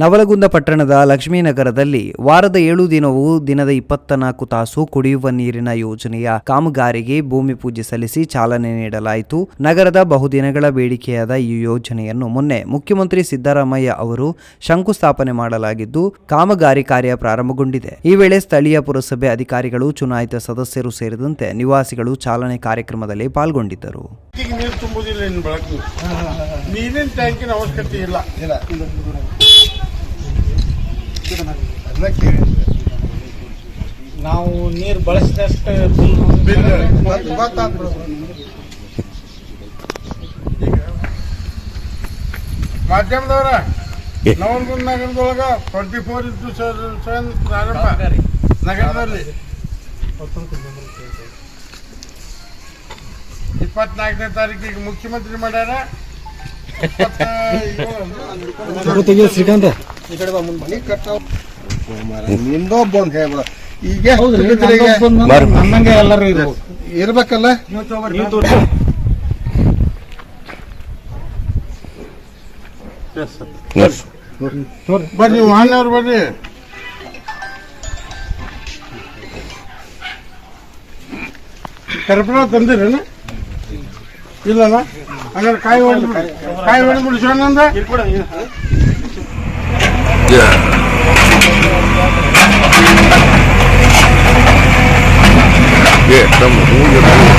ನವಲಗುಂದ ಪಟ್ಟಣದ ಲಕ್ಷ್ಮೀನಗರದಲ್ಲಿ ವಾರದ ಏಳು ದಿನವೂ ದಿನದ ಇಪ್ಪತ್ತ ನಾಲ್ಕು ತಾಸು ಕುಡಿಯುವ ನೀರಿನ ಯೋಜನೆಯ ಕಾಮಗಾರಿಗೆ ಭೂಮಿ ಪೂಜೆ ಸಲ್ಲಿಸಿ ಚಾಲನೆ ನೀಡಲಾಯಿತು. ನಗರದ ಬಹುದಿನಗಳ ಬೇಡಿಕೆಯಾದ ಈ ಯೋಜನೆಯನ್ನು ಮೊನ್ನೆ ಮುಖ್ಯಮಂತ್ರಿ ಸಿದ್ದರಾಮಯ್ಯ ಅವರು ಶಂಕುಸ್ಥಾಪನೆ ಮಾಡಲಾಗಿದ್ದು, ಕಾಮಗಾರಿ ಕಾರ್ಯ ಪ್ರಾರಂಭಗೊಂಡಿದೆ. ಈ ವೇಳೆ ಸ್ಥಳೀಯ ಪುರಸಭೆ ಅಧಿಕಾರಿಗಳು, ಚುನಾಯಿತ ಸದಸ್ಯರು ಸೇರಿದಂತೆ ನಿವಾಸಿಗಳು ಚಾಲನೆ ಕಾರ್ಯಕ್ರಮದಲ್ಲಿ ಪಾಲ್ಗೊಂಡಿದ್ದರು. ನೀರಿನ ಟ್ಯಾಂಕಿನ ಅವಶ್ಯಕತೆ ಇಲ್ಲ. ನಾವು ನೀರು ಬಳಸಿದಷ್ಟು ಬಿಲ್. ಮಾಧ್ಯಮದವರ ನವನ್ಗುಂದ ನಗರದೊಳಗ ಟ್ವೆಂಟಿ ಫೋರ್ ಇಂಟು ಸೆವೆನ್ ಪ್ರಾರಂಭ. ನಗರದಲ್ಲಿ. ಇಪ್ಪತ್ನಾಲ್ಕನೇ ತಾರೀಕಿಗೆ ಮುಖ್ಯಮಂತ್ರಿ ಮಾಡ್ಯಾರ. ಶ್ರೀಕಾಂತ್. ಅಂತ ಹೇಳ್ಬಿಡ ಈಗ ಎಲ್ಲರೂ ಇರ್ಬೇಕು ಇರ್ಬೇಕಲ್ಲ ಬರ್ರಿ ವಾಹನವ್ರು ಬರ್ರಿ ಕರ್ಪೂರ ತಂದಿರೇನು? ಇಲ್ಲಲ್ಲ? ಹಂಗಾರೆ ಕಾಯಿ ಹೊಡೆದ್ಬಿಡಿ ಕಾಯಿ ಹೊಡೆದ್ಬಿಡಿ Shivananda Yeah. Yeah, trong một vô đây.